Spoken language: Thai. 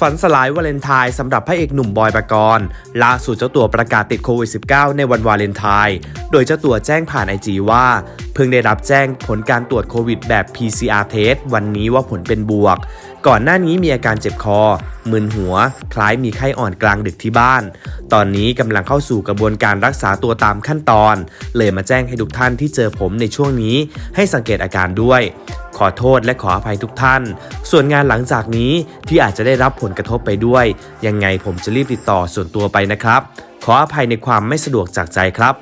ฝันสลายวาเลนไทน์สำหรับพระเอกหนุ่มบอยปกรณ์ล่าสุดเจ้าตัวประกาศติดโควิด -19 ในวันวาเลนไทน์โดยเจ้าตัวแจ้งผ่านไอจีว่า เพิ่งได้รับแจ้งผลการตรวจโควิดแบบ PCR test วันนี้ว่าผลเป็นบวก ก่อนหน้านี้มีอาการเจ็บคอ มึนหัว คล้ายมีไข้อ่อนกลางดึกที่บ้าน ตอนนี้กำลังเข้าสู่กระบวนการรักษาตัวตามขั้นตอน เลยมาแจ้งให้ทุกท่านที่เจอผมในช่วงนี้ ให้สังเกตอาการด้วย ขอโทษและขออภัยทุกท่าน ส่วนงานหลังจากนี้ที่อาจจะได้รับผลกระทบไปด้วย ยังไงผมจะรีบติดต่อส่วนตัวไปนะครับ ขออภัยในความไม่สะดวกจากใจครับ